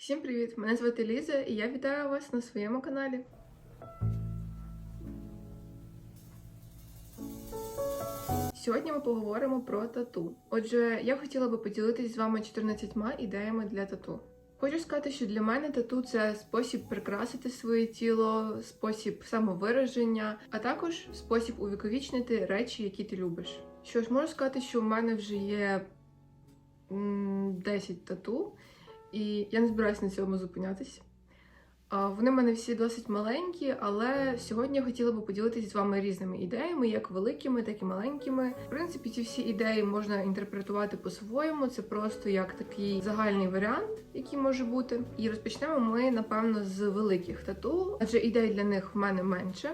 Всім привіт! Мене звати Ліза і я вітаю вас на своєму каналі. Сьогодні ми поговоримо про тату. Отже, я хотіла би поділитись з вами 14 ідеями для тату. Хочу сказати, що для мене тату це спосіб прикрасити своє тіло, спосіб самовираження, а також спосіб увіковічнити речі, які ти любиш. Що ж, можу сказати, що в мене вже є м, 10 тату, і я не збираюся на цьому зупинятись. Вони в мене всі досить маленькі, але сьогодні я хотіла би поділитися з вами різними ідеями, як великими, так і маленькими. В принципі, ці всі ідеї можна інтерпретувати по-своєму. Це просто як такий загальний варіант, який може бути. І розпочнемо ми, напевно, з великих тату, адже ідей для них в мене менше.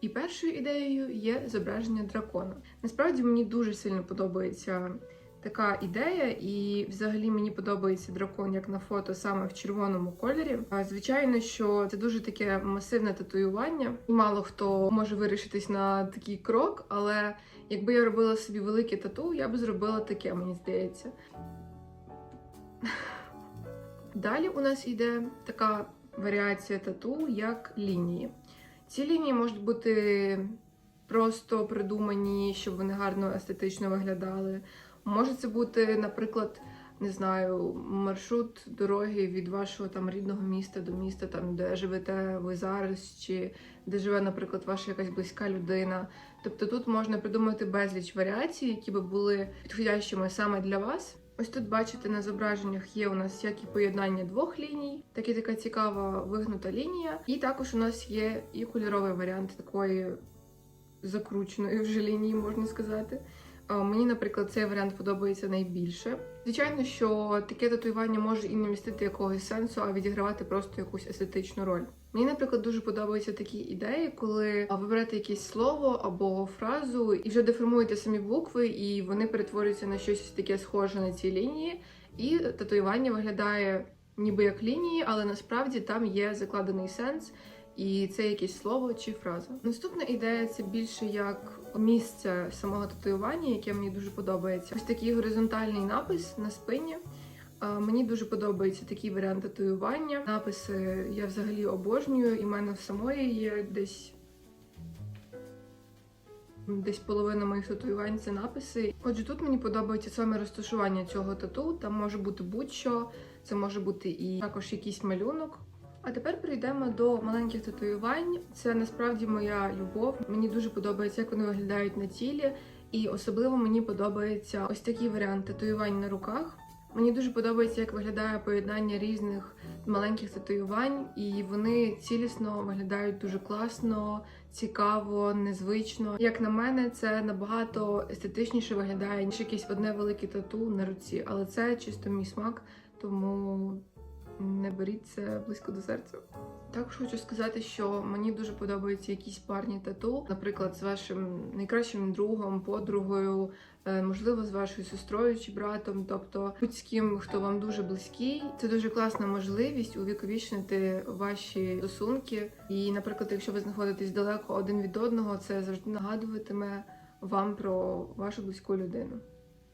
І першою ідеєю є зображення дракона. Насправді мені дуже сильно подобається така ідея, і взагалі мені подобається дракон як на фото саме в червоному кольорі. Звичайно, що це дуже таке масивне татуювання. Мало хто може вирішитись на такий крок, але якби я робила собі велике тату, я би зробила таке, мені здається. Далі у нас йде така варіація тату, як лінії. Ці лінії можуть бути просто придумані, щоб вони гарно естетично виглядали. Може це бути, наприклад, не знаю, маршрут дороги від вашого там рідного міста до міста, там де живете ви зараз, чи де живе, наприклад, ваша якась близька людина. Тобто тут можна придумати безліч варіацій, які би були підходящими саме для вас. Ось тут бачите на зображеннях є у нас як і поєднання двох ліній, так і така цікава вигнута лінія. І також у нас є і кольоровий варіант такої закрученої вже лінії, можна сказати. Мені, наприклад, цей варіант подобається найбільше. Звичайно, що таке татуювання може і не містити якогось сенсу, а відігравати просто якусь естетичну роль. Мені, наприклад, дуже подобаються такі ідеї, коли ви берете якесь слово або фразу і вже деформуєте самі букви, і вони перетворюються на щось таке схоже на ці лінії, і татуювання виглядає ніби як лінії, але насправді там є закладений сенс. І це якесь слово чи фраза. Наступна ідея це більше як місце самого татуювання, яке мені дуже подобається. Ось такий горизонтальний напис на спині. Мені дуже подобається такий варіант татуювання. Написи я взагалі обожнюю, і в мене в самої є десь. Десь половина моїх татуювань це написи. Отже, тут мені подобається саме розташування цього тату. Там може бути будь-що, це може бути і також якийсь малюнок. А тепер перейдемо до маленьких татуювань. Це насправді моя любов. Мені дуже подобається, як вони виглядають на тілі, і особливо мені подобається ось такий варіант татуювань на руках. Мені дуже подобається, як виглядає поєднання різних маленьких татуювань, і вони цілісно виглядають дуже класно, цікаво, незвично. Як на мене, це набагато естетичніше виглядає ніж якесь одне велике тату на руці, але це чисто мій смак, тому не беріть це близько до серця. Також хочу сказати, що мені дуже подобаються якісь парні тату, наприклад, з вашим найкращим другом, подругою, е, можливо, з вашою сестрою чи братом, тобто будь з ким, хто вам дуже близький. Це дуже класна можливість увіковічнити ваші стосунки. І, наприклад, якщо ви знаходитесь далеко один від одного, це завжди нагадуватиме вам про вашу близьку людину.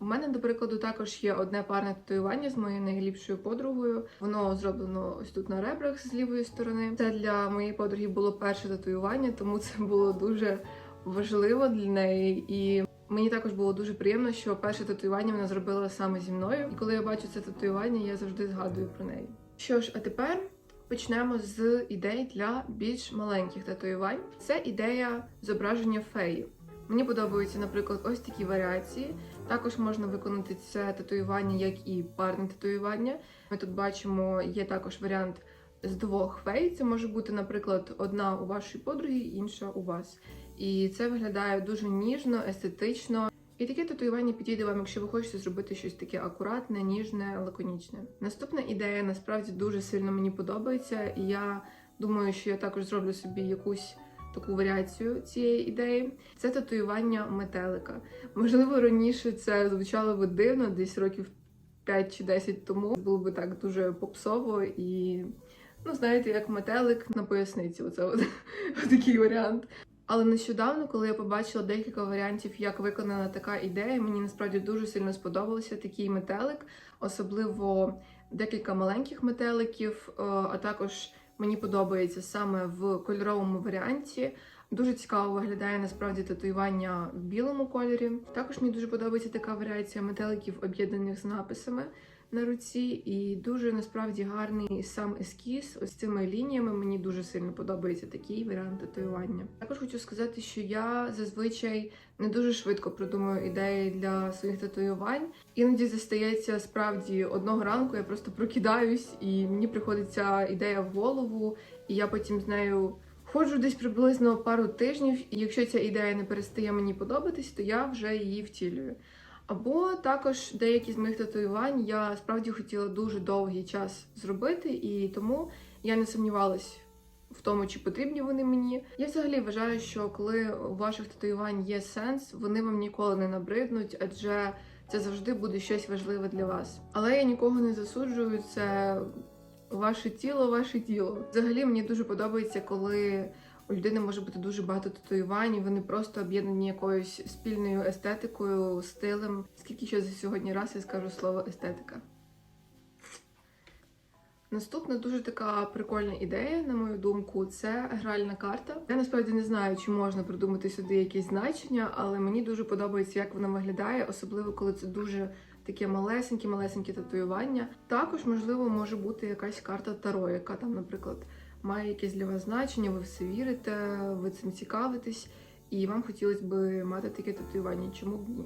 У мене, до прикладу, також є одне парне татуювання з моєю найліпшою подругою. Воно зроблено ось тут на ребрах з лівої сторони. Це для моєї подруги було перше татуювання, тому це було дуже важливо для неї. І мені також було дуже приємно, що перше татуювання вона зробила саме зі мною. І коли я бачу це татуювання, я завжди згадую про неї. Що ж, а тепер почнемо з ідей для більш маленьких татуювань. Це ідея зображення феї. Мені подобаються, наприклад, ось такі варіації. Також можна виконати це татуювання, як і парне татуювання. Ми тут бачимо, є також варіант з двох фей. Це може бути, наприклад, одна у вашої подруги, інша у вас. І це виглядає дуже ніжно, естетично. І таке татуювання підійде вам, якщо ви хочете зробити щось таке акуратне, ніжне, лаконічне. Наступна ідея насправді дуже сильно мені подобається, і я думаю, що я також зроблю собі якусь таку варіацію цієї ідеї. Це татуювання метелика. Можливо, раніше це звучало би дивно, десь років 5 чи 10 тому. Було би так дуже попсово і, ну, знаєте, як метелик на поясниці. Оце от, такий варіант. Але нещодавно, коли я побачила декілька варіантів, як виконана така ідея, мені насправді дуже сильно сподобався такий метелик, особливо декілька маленьких метеликів, е, а також мені подобається саме в кольоровому варіанті. Дуже цікаво виглядає насправді татуювання в білому кольорі. Також мені дуже подобається така варіація метеликів, об'єднаних з написами на руці, і дуже насправді гарний сам ескіз. Ось цими лініями мені дуже сильно подобається такий варіант татуювання. Також хочу сказати, що я зазвичай не дуже швидко придумую ідеї для своїх татуювань. Іноді застається справді одного ранку. Я просто прокидаюсь, і мені приходить ця ідея в голову, і я потім з нею. Ходжу десь приблизно пару тижнів, і якщо ця ідея не перестає мені подобатись, то я вже її втілюю. Або також деякі з моїх татуювань я справді хотіла дуже довгий час зробити, і тому я не сумнівалась в тому, чи потрібні вони мені. Я взагалі вважаю, що коли у ваших татуювань є сенс, вони вам ніколи не набриднуть, адже це завжди буде щось важливе для вас. Але я нікого не засуджую, це ваше тіло, ваше тіло. Взагалі мені дуже подобається, коли у людини може бути дуже багато татуювань, вони просто об'єднані якоюсь спільною естетикою, стилем. Скільки ще за сьогодні раз я скажу слово естетика. Наступна дуже така прикольна ідея, на мою думку, це гральна карта. Я насправді не знаю, чи можна придумати сюди якісь значення, але мені дуже подобається, як вона виглядає, особливо коли це дуже таке малесеньке, малесеньке татуювання. Також, можливо, може бути якась карта Таро, яка там, наприклад, має якесь для вас значення, ви все вірите, ви цим цікавитесь, і вам хотілося б мати таке татуювання. Чому б ні?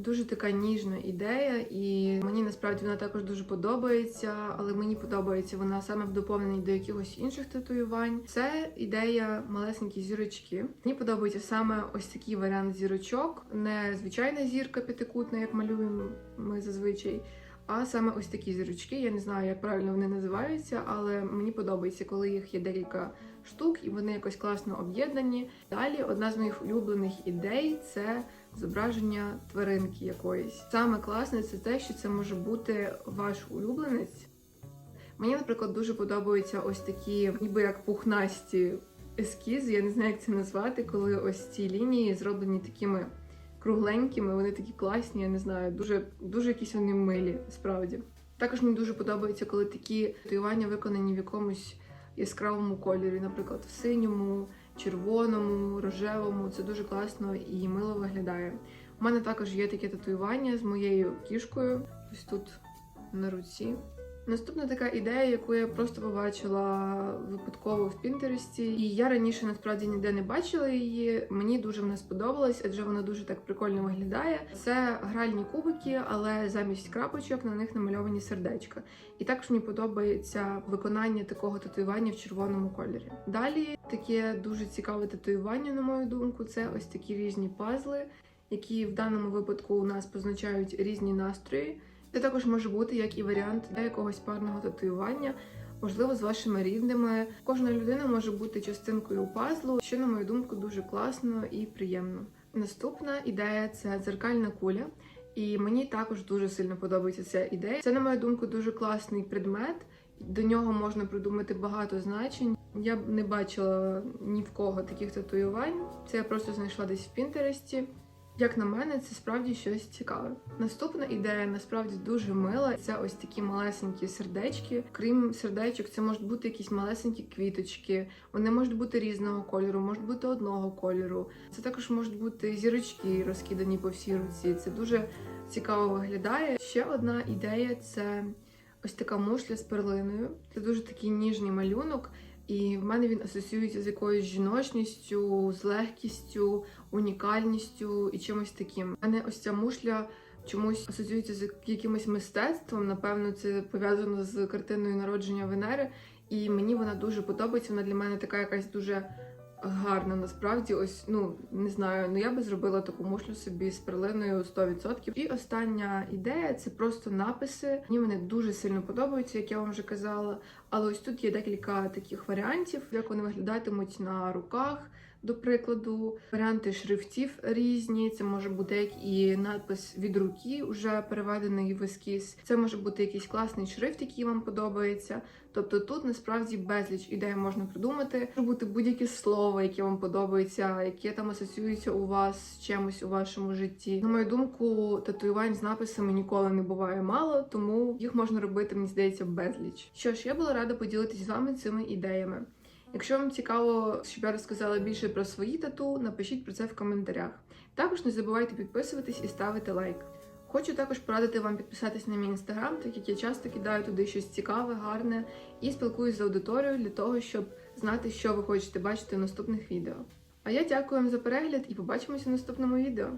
Дуже така ніжна ідея, і мені насправді вона також дуже подобається, але мені подобається вона саме в доповненні до якихось інших татуювань. Це ідея малесенькі зірочки. Мені подобається саме ось такий варіант зірочок, не звичайна зірка п'ятикутна, як малюємо ми зазвичай. А саме ось такі зірочки. Я не знаю, як правильно вони називаються, але мені подобається, коли їх є декілька штук і вони якось класно об'єднані. Далі одна з моїх улюблених ідей це зображення тваринки якоїсь. Саме класне це те, що це може бути ваш улюбленець. Мені, наприклад, дуже подобаються ось такі, ніби як пухнасті ескізи. Я не знаю, як це назвати, коли ось ці лінії зроблені такими кругленькими, вони такі класні, я не знаю, дуже, дуже якісь вони милі, справді. Також мені дуже подобається, коли такі татуювання виконані в якомусь яскравому кольорі, наприклад, в синьому, червоному, рожевому. Це дуже класно і мило виглядає. У мене також є таке татуювання з моєю кішкою, ось тут на руці. Наступна така ідея, яку я просто побачила випадково в Пінтересті, і я раніше насправді ніде не бачила її. Мені дуже вона сподобалась, адже вона дуже так прикольно виглядає. Це гральні кубики, але замість крапочок на них намальовані сердечка. І також мені подобається виконання такого татуювання в червоному кольорі. Далі таке дуже цікаве татуювання, на мою думку, це ось такі різні пазли, які в даному випадку у нас позначають різні настрої. Це також може бути як і варіант для якогось парного татуювання, можливо, з вашими рідними. Кожна людина може бути частинкою пазлу, що, на мою думку, дуже класно і приємно. Наступна ідея це дзеркальна куля. І мені також дуже сильно подобається ця ідея. Це, на мою думку, дуже класний предмет. До нього можна придумати багато значень. Я б не бачила ні в кого таких татуювань. Це я просто знайшла десь в Пінтересті. Як на мене, це справді щось цікаве. Наступна ідея насправді дуже мила. Це ось такі малесенькі сердечки. Крім сердечок, це можуть бути якісь малесенькі квіточки. Вони можуть бути різного кольору, можуть бути одного кольору. Це також можуть бути зірочки, розкидані по всій руці. Це дуже цікаво виглядає. Ще одна ідея це ось така мушля з перлиною. Це дуже такий ніжний малюнок. І в мене він асоціюється з якоюсь жіночністю, з легкістю, унікальністю і чимось таким. У мене ось ця мушля чомусь асоціюється з якимось мистецтвом. Напевно, це пов'язано з картиною народження Венери. І мені вона дуже подобається. Вона для мене така якась дуже гарна. Насправді, ось ну не знаю. Ну я би зробила таку мушлю собі з перлиною 100%. І остання ідея це просто написи. Мені вони дуже сильно подобаються, як я вам вже казала. Але ось тут є декілька таких варіантів, як вони виглядатимуть на руках, До прикладу, варіанти шрифтів різні. Це може бути як і надпис від руки, вже переведений в ескіз. Це може бути якийсь класний шрифт, який вам подобається. Тобто тут насправді безліч ідей можна придумати. Може бути будь-яке слово, яке вам подобається, яке там асоціюється у вас з чимось у вашому житті. На мою думку, татуювань з написами ніколи не буває мало, тому їх можна робити, мені здається, безліч. Що ж, я була рада поділитися з вами цими ідеями. Якщо вам цікаво, щоб я розказала більше про свої тату, напишіть про це в коментарях. Також не забувайте підписуватись і ставити лайк. Хочу також порадити вам підписатись на мій інстаграм, так як я часто кидаю туди щось цікаве, гарне і спілкуюсь з аудиторією для того, щоб знати, що ви хочете бачити в наступних відео. А я дякую вам за перегляд і побачимося в наступному відео.